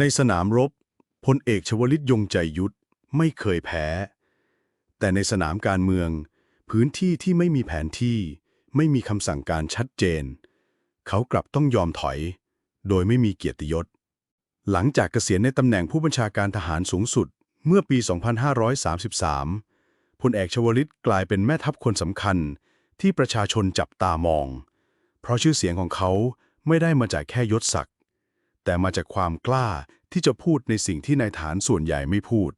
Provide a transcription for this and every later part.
ในสนามรบพลเอกชวลิตยงใจยุทธไม่เคยแพ้ แต่ในสนามการเมือง พื้นที่ที่ไม่มีแผนที่ ไม่มีคำสั่งการชัดเจน เขากลับต้องยอมถอย โดยไม่มีเกียรติยศ หลังจากเกษียณในตำแหน่งผู้บัญชาการทหารสูงสุด เมื่อปี 2533พลเอกชวลิตกลายเป็นแม่ทัพคนสำคัญที่ประชาชนจับตามอง เพราะชื่อเสียงของเขาไม่ได้มาจากแค่ยศศักดิ์ แต่มาจากความกล้าที่จะพูดในสิ่งที่นายฐานส่วนใหญ่ไม่พูด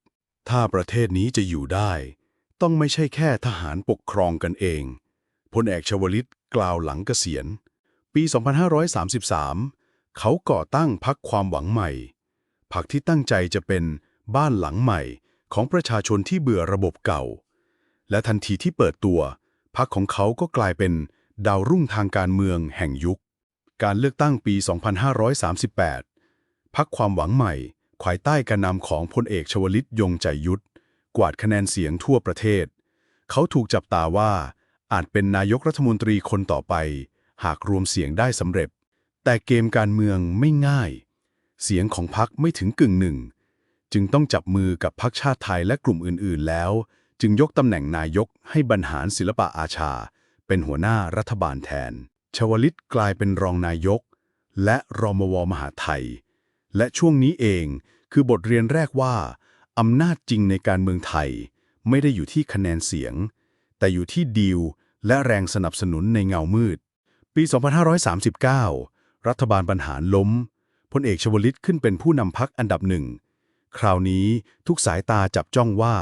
ถ้าประเทศนี้จะอยู่ได้ ต้องไม่ใช่แค่ทหารปกครองกันเองพลเอกชวลิตกล่าวหลังเกษียณ ปี 2533 เขาก่อตั้งพักความหวังใหม่พักที่ตั้งใจจะเป็นบ้านหลังใหม่ของประชาชนที่เบื่อระบบเก่า และทันทีที่เปิดตัวพักของเขาก็กลายเป็นดาวรุ่งทางการเมืองแห่งยุค การเลือกตั้งปี 2538 พักความหวังใหม่ภายใต้การนำของพลเอกชวลิตยงใจยุทธ กวาดคะแนนเสียงทั่วประเทศ เขาถูกจับตาว่า อาจเป็นนายกรัฐมนตรีคนต่อไป หากรวมเสียงได้สำเร็จ แต่เกมการเมืองไม่ง่าย เสียงของพักไม่ถึงกึ่งหนึ่ง จึงต้องจับมือกับพักชาติไทยและกลุ่มอื่น ๆ แล้ว จึงยกตำแหน่งนายกให้บรรหารศิลปะอาชา เป็นหัวหน้ารัฐบาลแทน ชวลิตกลายเป็นรองนายก และรมวมหาไทย และช่วงนี้เองคือบทเรียนแรกว่า อำนาจจริงในการเมืองไทย ไม่ได้อยู่ที่คะแนนเสียง แต่อยู่ที่ดีลและแรงสนับสนุนในเงามืด ปี 2539 รัฐบาลบรรหารล้มพลเอกชวลิตขึ้นเป็นผู้นำพักอันดับหนึ่ง คราวนี้ทุกสายตาจับจ้องว่า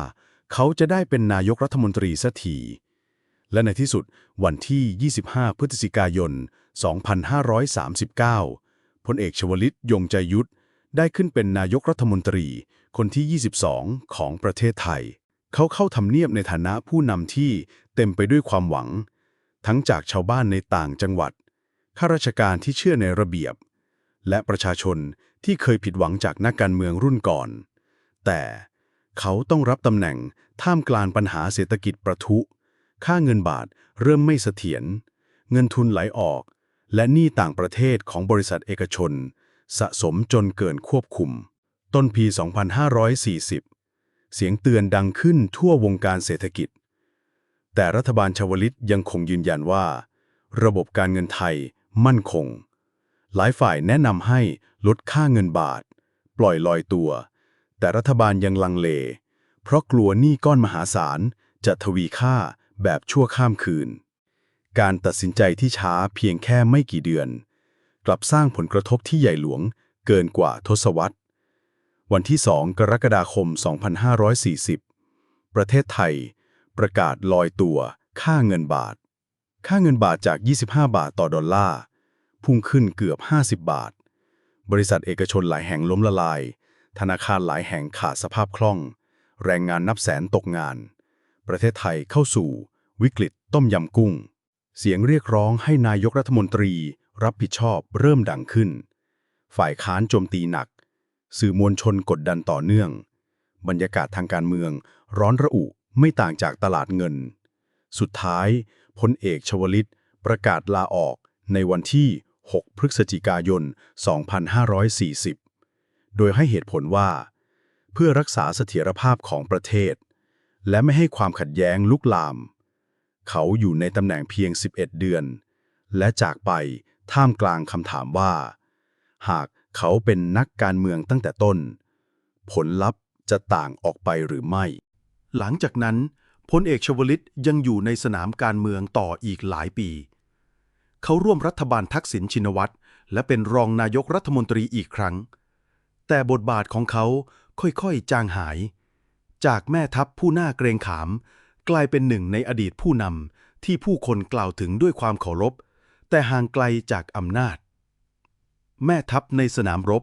เขาจะได้เป็นนายกรัฐมนตรีสักที และในที่สุดวันที่ 25 พฤศจิกายน 2539 พลเอกชวลิตยงใจยุทธได้ขึ้นเป็นนายกรัฐมนตรีคนที่ 22 ของประเทศไทย เขาเข้าทำเนียบในฐานะผู้นำที่เต็มไปด้วยความหวัง ทั้งจากชาวบ้านในต่างจังหวัด ข้าราชการที่เชื่อในระเบียบ และประชาชนที่เคยผิดหวังจากนักการเมืองรุ่นก่อน แต่เขาต้องรับตำแหน่งท่ามกลางปัญหาเศรษฐกิจประทุ ค่าเงินบาทเริ่มไม่เสถียร เงินทุนไหลออก และหนี้ต่างประเทศของบริษัทเอกชน สะสมจนเกินควบคุม ต้นปี 2540 เสียงเตือนดังขึ้นทั่ววงการเศรษฐกิจ แต่รัฐบาลชวลิตยังคงยืนยันว่า ระบบการเงินไทยมั่นคง หลายฝ่ายแนะนำให้ลดค่าเงินบาท ปล่อยลอยตัว แต่รัฐบาลยังลังเล เพราะกลัวหนี้ก้อนมหาศาลจะทวีค่า แบบชั่วข้ามคืน การตัดสินใจที่ช้าเพียงแค่ไม่กี่เดือน กลับสร้างผลกระทบที่ใหญ่หลวงเกินกว่าทศวรรษ วันที่ 2 กรกฎาคม 2540 ประเทศไทย ประกาศลอยตัวค่าเงินบาท ค่าเงินบาทจาก 25 บาทต่อดอลลาร์ พุ่งขึ้นเกือบ 50 บาท บริษัทเอกชนหลายแห่งล้มละลาย ธนาคารหลายแห่งขาดสภาพคล่อง แรงงานนับแสนตกงาน ประเทศไทยเข้าสู่ วิกฤตต้มยำกุ้ง เสียงเรียกร้องให้นายกรัฐมนตรีรับผิดชอบเริ่มดังขึ้น ฝ่ายค้านโจมตีหนัก สื่อมวลชนกดดันต่อเนื่อง บรรยากาศทางการเมือง ร้อนระอุไม่ต่างจากตลาดเงิน สุดท้ายพลเอกชวลิต ประกาศลาออกในวันที่ 6 พฤศจิกายน 2540 โดยให้เหตุผลว่า เพื่อรักษาเสถียรภาพของประเทศ และไม่ให้ความขัดแย้งลุกลาม เขาอยู่ในตำแหน่งเพียง 11 เดือน และจากไปท่ามกลางคำถามว่า หากเขาเป็นนักการเมืองตั้งแต่ต้น ผลลัพธ์จะต่างออกไปหรือไม่ หลังจากนั้นพลเอกชวลิตยังอยู่ในสนามการเมืองต่ออีกหลายปี เขาร่วมรัฐบาลทักษิณชินวัตรและเป็นรองนายกรัฐมนตรีอีกครั้ง แต่บทบาทของเขาค่อยๆ จางหาย จากแม่ทัพผู้น่าเกรงขาม กลายเป็นหนึ่งในอดีตผู้นำที่ผู้คนกล่าวถึงด้วยความเคารพ แต่ห่างไกลจากอำนาจ แม่ทัพในสนามรบ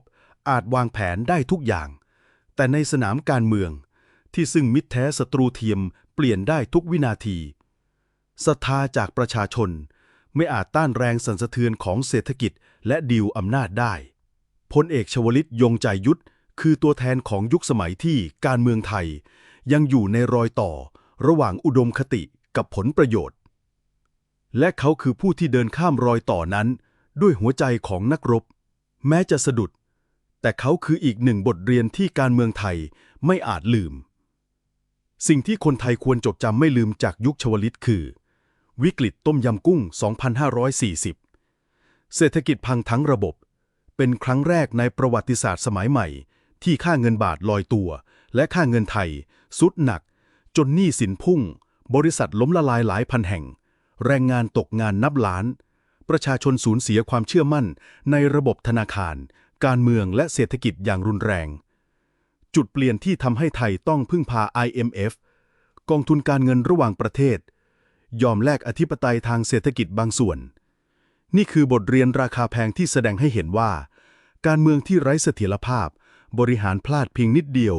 อาจวางแผนได้ทุกอย่าง แต่ในสนามการเมืองที่ซึ่งมิตรแท้ศัตรูเทียมเปลี่ยนได้ทุกวินาทีศรัทธาจากประชาชนไม่อาจต้านแรงสั่นสะเทือนของเศรษฐกิจและดีลอำนาจได้พลเอกชวลิตยงใจยุทธ คือตัวแทนของยุคสมัยที่การเมืองไทย ยังอยู่ในรอยต่อระหว่างอุดมคติกับผลประโยชน์ และเขาคือผู้ที่เดินข้ามรอยต่อนั้น ด้วยหัวใจของนักรบ แม้จะสะดุด แต่เขาคืออีกหนึ่งบทเรียนที่การเมืองไทยไม่อาจลืม สิ่งที่คนไทยควรจดจำไม่ลืมจากยุคชวลิตคือ วิกฤตต้มยำกุ้ง 2540 เศรษฐกิจพังทั้งระบบ เป็นครั้งแรกในประวัติศาสตร์สมัยใหม่ ที่ค่าเงินบาทลอยตัว และค่าเงินไทยสุดหนัก จนหนี้สินพุ่ง บริษัทล้มละลายหลายพันแห่ง แรงงานตกงานนับล้าน ประชาชนสูญเสียความเชื่อมั่นในระบบธนาคาร การเมืองและเศรษฐกิจอย่างรุนแรง จุดเปลี่ยนที่ทำให้ไทยต้องพึ่งพา IMF กองทุนการเงินระหว่างประเทศ ยอมแลกอธิปไตยทางเศรษฐกิจบางส่วน นี่คือบทเรียนราคาแพงที่แสดงให้เห็นว่า การเมืองที่ไร้เสถียรภาพ บริหารพลาดเพียงนิดเดียว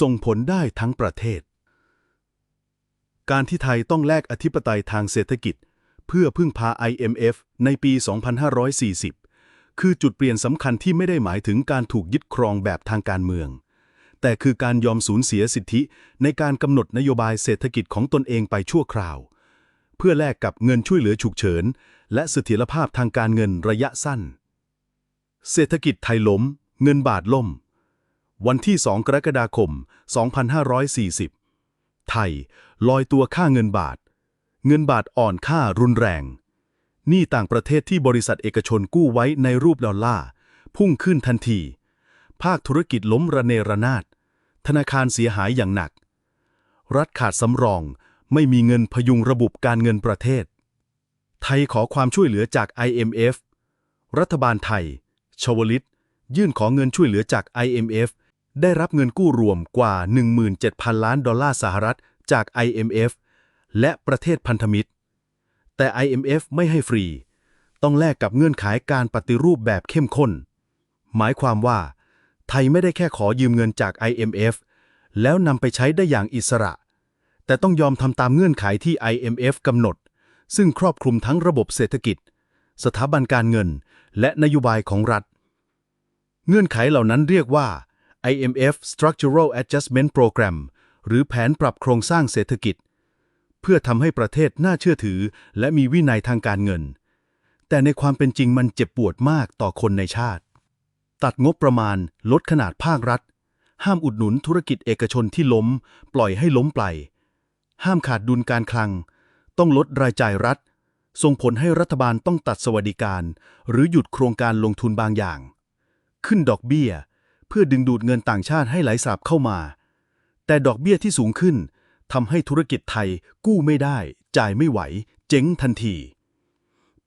ส่งผลได้ทั้งประเทศ การที่ไทยต้องแลกอธิปไตยทางเศรษฐกิจ เพื่อพึ่งพา IMF ในปี 2540 คือจุดเปลี่ยนสำคัญที่ไม่ได้หมายถึงการถูกยึดครองแบบทางการเมือง แต่คือการยอมสูญเสียสิทธิในการกำหนดนโยบายเศรษฐกิจของตนเองไปชั่วคราว เพื่อแลกกับเงินช่วยเหลือฉุกเฉิน และเสถียรภาพทางการเงินระยะสั้นเศรษฐกิจไทยล้ม เงินบาทล่ม วันที่ 2 กรกฎาคม 2540 ไทย ลอยตัวค่าเงินบาท เงินบาทอ่อนค่ารุนแรงหนี้ต่างประเทศที่บริษัทเอกชนกู้ไว้ในรูปดอลลาร์ พุ่งขึ้นทันที ภาคธุรกิจล้มระเนระนาด ธนาคารเสียหายอย่างหนัก รัฐขาดสำรองไม่มีเงินพยุงระบบการเงินประเทศ ไทยขอความช่วยเหลือจาก IMF รัฐบาลไทย ชวลิต ยื่นขอเงินช่วยเหลือจาก IMF ได้รับเงินกู้รวมกว่า 17,000 ล้านดอลลาร์สหรัฐจาก IMF และประเทศพันธมิตร แต่ IMF ไม่ให้ฟรี ต้องแลกกับเงื่อนไขการปฏิรูปแบบเข้มข้น หมายความว่า ไทยไม่ได้แค่ขอยืมเงินจาก IMF แล้วนำไปใช้ได้อย่างอิสระ แต่ต้องยอมทำตามเงื่อนไขที่ IMF กำหนด ซึ่งครอบคลุมทั้งระบบเศรษฐกิจ สถาบันการเงิน และนโยบายของรัฐ เงื่อนไขเหล่านั้นเรียกว่า IMF Structural Adjustment Program หรือแผนปรับโครงสร้างเศรษฐกิจ เพื่อทำให้ประเทศน่าเชื่อถือ และมีวินัยทางการเงิน แต่ในความเป็นจริงมันเจ็บปวดมากต่อคนในชาติ ตัดงบประมาณ ลดขนาดภาครัฐ ห้ามอุดหนุนธุรกิจเอกชนที่ล้ม ปล่อยให้ล้มไป ห้ามขาดดุลการคลัง ต้องลดรายจ่ายรัฐ ส่งผลให้รัฐบาลต้องตัดสวัสดิการ หรือหยุดโครงการลงทุนบางอย่าง ขึ้นดอกเบี้ย เพื่อดึงดูดเงินต่างชาติให้ไหลสาบเข้ามา แต่ดอกเบี้ยที่สูงขึ้นทำให้ธุรกิจไทยกู้ไม่ได้ จ่ายไม่ไหว เจ๊งทันที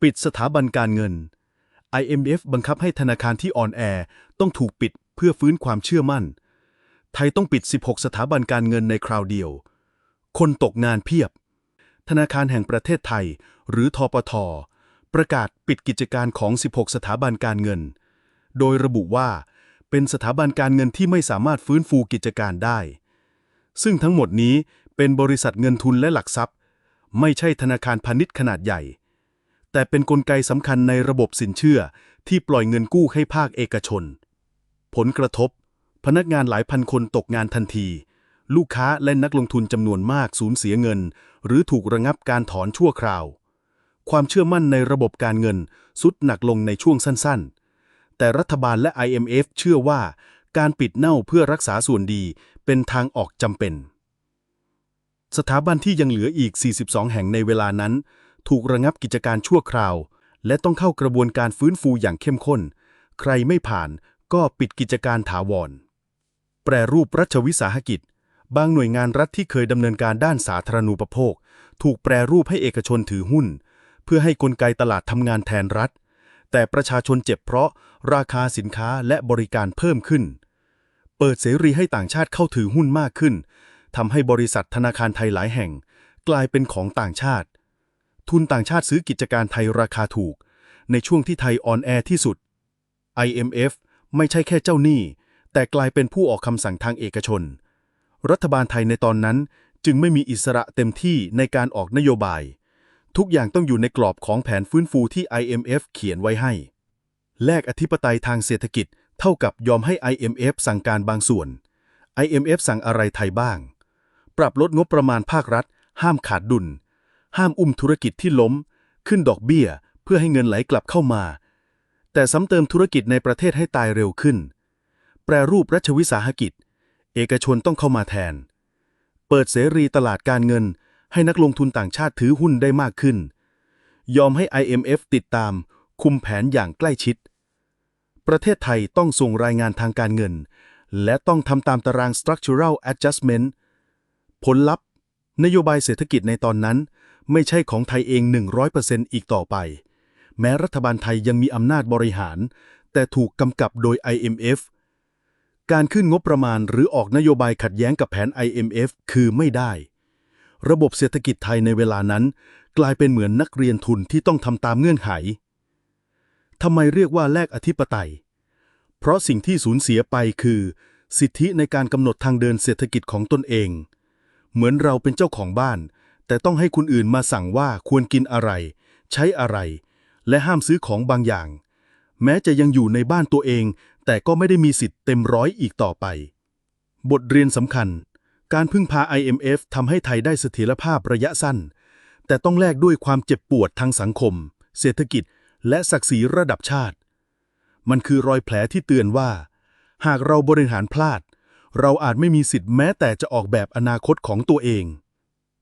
ปิดสถาบันการเงิน IMF บังคับให้ธนาคารที่อ่อนแอต้องถูกปิดเพื่อฟื้นความเชื่อมั่น ไทยต้องปิด 16 สถาบันการเงินในคราวเดียว คนตกงานเพียบ ธนาคารแห่งประเทศไทย หรือทปท ประกาศปิดกิจการของ 16 สถาบันการเงิน โดยระบุว่า เป็นสถาบันการเงินที่ไม่สามารถฟื้นฟูกิจการได้ ซึ่งทั้งหมดนี้เป็นบริษัทเงินทุนและหลักทรัพย์ ไม่ใช่ธนาคารพาณิชย์ขนาดใหญ่ แต่เป็นนกลไกสำคัญในระบบสินเชื่อที่ปล่อยเงินกู้ให้ภาคเอกชน ผลกระทบ พนักงานหลายพันคนตกงานทันที ลูกค้าและนักลงทุนจำนวนมากสูญเสียเงิน หรือถูกระงับการถอนชั่วคราว ความเชื่อมั่นในระบบการเงินสุดหนักลงในช่วงสั้นๆ แต่รัฐบาลและ IMF เชื่อว่า การปิดเน่าเพื่อรักษาส่วนดีเป็นทางออกจำเป็น สถาบันที่ยังเหลืออีก 42 แห่งในเวลานั้น ถูกระงับกิจการชั่วคราว และต้องเข้ากระบวนการฟื้นฟูอย่างเข้มข้น ใครไม่ผ่านก็ปิดกิจการถาวร แปรรูปรัชวิสาหกิจ บางหน่วยงานรัฐที่เคยดำเนินการด้านสาธารณูปโภค ถูกแปรรูปให้เอกชนถือหุ้น เพื่อให้กลไกตลาดทำงานแทนรัฐ แต่ประชาชนเจ็บเพราะราคาสินค้าและบริการเพิ่มขึ้น เปิดเสรีให้ต่างชาติเข้าถือหุ้นมากขึ้นทำให้บริษัทธนาคารไทยหลายแห่ง กลายเป็นของต่างชาติ ทุนต่างชาติซื้อกิจการไทยราคาถูก ในช่วงที่ไทยอ่อนแอที่สุด IMF ไม่ใช่แค่เจ้าหนี้ แต่กลายเป็นผู้ออกคำสั่งทางเอกชน รัฐบาลไทยในตอนนั้นจึงไม่มีอิสระเต็มที่ในการออกนโยบาย ทุกอย่างต้องอยู่ในกรอบของแผนฟื้นฟูที่ IMF เขียนไว้ให้ แลกอธิปไตยทางเศรษฐกิจเท่ากับยอมให้ IMF สั่งการบางส่วน IMF สั่งอะไรไทยบ้าง ปรับลดงบประมาณภาครัฐ ห้ามขาดดุล ห้ามอุ้มธุรกิจที่ล้ม ขึ้นดอกเบี้ย เพื่อให้เงินไหลกลับเข้ามา แต่ซ้ำเติมธุรกิจในประเทศให้ตายเร็วขึ้น แปรรูปรัชวิสาหกิจ เอกชนต้องเข้ามาแทน เปิดเสรีตลาดการเงิน ให้นักลงทุนต่างชาติถือหุ้นได้มากขึ้น ยอมให้ IMF ติดตาม คุมแผนอย่างใกล้ชิด ประเทศไทยต้องส่งรายงานทางการเงิน และต้องทำตามตาราง structural adjustment ผลลัพธ์ นโยบายเศรษฐกิจในตอนนั้น ไม่ใช่ของไทยเอง 100%อีกต่อไป แม้รัฐบาลไทยยังมีอำนาจบริหาร แต่ถูกกำกับโดย IMF การขึ้นงบประมาณหรือออกนโยบายขัดแย้งกับแผน IMF คือไม่ได้ ระบบเศรษฐกิจไทยในเวลานั้น กลายเป็นเหมือนนักเรียนทุนที่ต้องทำตามเงื่อนไขทำไมเรียกว่าแลกอธิปไตย เพราะสิ่งที่สูญเสียไปคือ สิทธิในการกำหนดทางเดินเศรษฐกิจของตนเอง เหมือนเราเป็นเจ้าของบ้าน แต่ต้องให้คนอื่นมาสั่งว่าควรกินอะไร ใช้อะไร และห้ามซื้อของบางอย่าง แม้จะยังอยู่ในบ้านตัวเอง แต่ก็ไม่ได้มีสิทธิ์เต็มร้อยอีกต่อไป บทเรียนสำคัญ การพึ่งพา IMF ทำให้ไทยได้เสถียรภาพระยะสั้น แต่ต้องแลกด้วยความเจ็บปวดทางสังคม เศรษฐกิจ และศักดิ์ศรีระดับชาติ มันคือรอยแผลที่เตือนว่า หากเราบริหารพลาด เราอาจไม่มีสิทธิ์แม้แต่จะออกแบบอนาคตของตัวเอง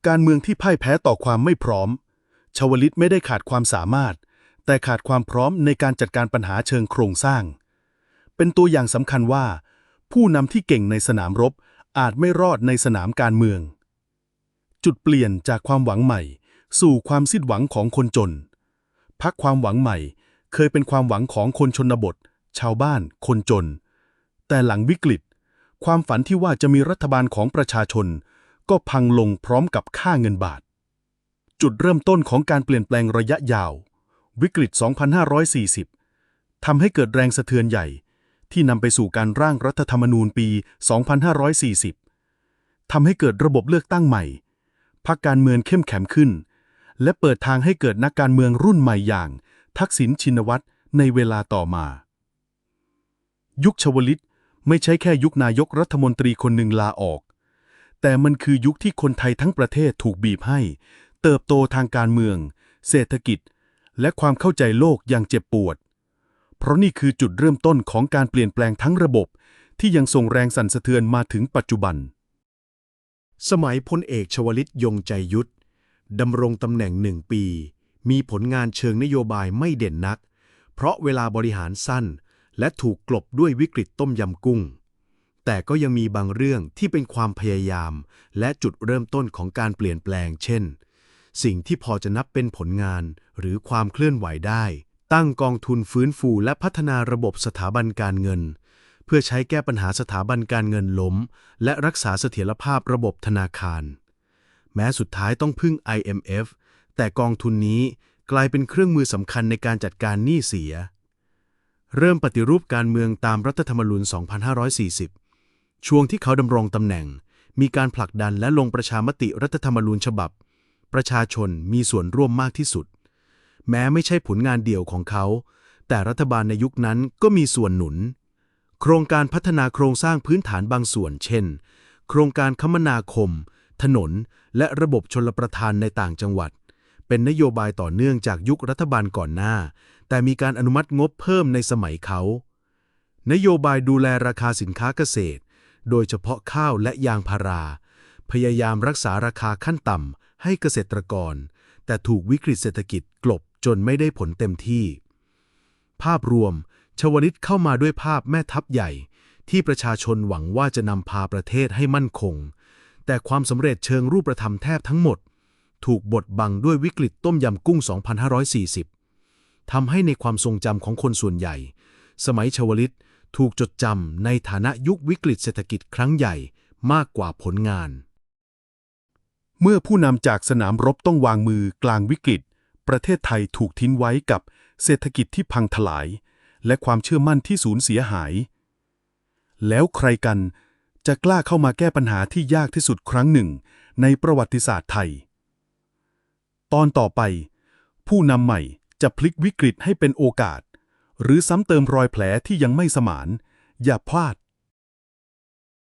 การเมืองที่พ่ายแพ้ต่อความไม่พร้อม ชวลิตไม่ได้ขาดความสามารถ แต่ขาดความพร้อมในการจัดการปัญหาเชิงโครงสร้าง เป็นตัวอย่างสำคัญว่า ผู้นำที่เก่งในสนามรบ อาจไม่รอดในสนามการเมือง จุดเปลี่ยนจากความหวังใหม่ สู่ความสิ้นหวังของคนจน พักความหวังใหม่เคยเป็นความหวังของคนชนบท ชาวบ้าน คนจน แต่หลังวิกฤต ความฝันที่ว่าจะมีรัฐบาลของประชาชน ก็พังลงพร้อมกับค่าเงินบาท จุดเริ่มต้นของการเปลี่ยนแปลงระยะยาว วิกฤต 2540ทำให้เกิดแรงสะเทือนใหญ่ ที่นำไปสู่การร่างรัฐธรรมนูญปี 2540 ทำให้เกิดระบบเลือกตั้งใหม่ พรรคการเมืองเข้มแข็งขึ้น และเปิดทางให้เกิดนักการเมืองรุ่นใหม่อย่าง ทักษิณชินวัตรในเวลาต่อมา ยุคชวลิตไม่ใช่แค่ยุคนายกรัฐมนตรีคนหนึ่งลาออก แต่มันคือยุคที่คนไทยทั้งประเทศถูกบีบให้ เติบโตทางการเมือง เศรษฐกิจ และความเข้าใจโลกอย่างเจ็บปวด เพราะนี่คือจุดเริ่มต้นของการเปลี่ยนแปลงทั้งระบบ ที่ยังส่งแรงสั่นสะเทือนมาถึงปัจจุบัน สมัยพลเอกชวลิตยงใจยุทธดำรงตำแหน่งหนึ่งปี มีผลงานเชิงนโยบายไม่เด่นนัก เพราะเวลาบริหารสั้น และถูกกลบด้วยวิกฤตต้มยำกุ้ง แต่ก็ยังมีบางเรื่องที่เป็นความพยายาม และจุดเริ่มต้นของการเปลี่ยนแปลง เช่น สิ่งที่พอจะนับเป็นผลงานหรือความเคลื่อนไหวได้ ตั้งกองทุนฟื้นฟูและพัฒนาระบบสถาบันการเงิน เพื่อใช้แก้ปัญหาสถาบันการเงินล้ม และรักษาเสถียรภาพระบบธนาคาร แม้สุดท้ายต้องพึ่ง IMF แต่กองทุนนี้กลายเป็นเครื่องมือสำคัญในการจัดการหนี้เสีย เริ่มปฏิรูปการเมืองตามรัฐธรรมนูญ 2540 ช่วงที่เขาดำรงตำแหน่ง มีการผลักดันและลงประชามติรัฐธรรมนูญฉบับ ประชาชนมีส่วนร่วมมากที่สุด แม้ไม่ใช่ผลงานเดี่ยวของเขา แต่รัฐบาลในยุคนั้นก็มีส่วนหนุน โครงการพัฒนาโครงสร้างพื้นฐานบางส่วน เช่น โครงการคมนาคม ถนน และระบบชลประทานในต่างจังหวัด เป็นนโยบายต่อเนื่องจากยุครัฐบาลก่อนหน้า แต่มีการอนุมัติงบเพิ่มในสมัยเขา นโยบายดูแลราคาสินค้าเกษตร โดยเฉพาะข้าวและยางพารา พยายามรักษาราคาขั้นต่ำให้เกษตรกร แต่ถูกวิกฤตเศรษฐกิจกลบ จนไม่ได้ผลเต็มที่ ภาพรวม ชวลิตเข้ามาด้วยภาพแม่ทัพใหญ่ ที่ประชาชนหวังว่าจะนำพาประเทศให้มั่นคง แต่ความสำเร็จเชิงรูปธรรมแทบทั้งหมด ถูกบดบังด้วยวิกฤตต้มยำกุ้ง 2540 ทำให้ในความทรงจำของคนส่วนใหญ่ สมัยชวลิตถูกจดจำในฐานะยุควิกฤตเศรษฐกิจครั้งใหญ่มากกว่าผลงาน เมื่อผู้นำจากสนามรบต้องวางมือกลางวิกฤต ประเทศไทยถูกทิ้งไว้กับเศรษฐกิจที่พังทลาย และความเชื่อมั่นที่สูญเสียหาย แล้วใครกันจะกล้าเข้ามาแก้ปัญหาที่ยากที่สุดครั้งหนึ่ง ในประวัติศาสตร์ไทย ตอนต่อไป ผู้นำใหม่จะพลิกวิกฤตให้เป็นโอกาส หรือซ้ำเติมรอยแผลที่ยังไม่สมาน อย่าพลาด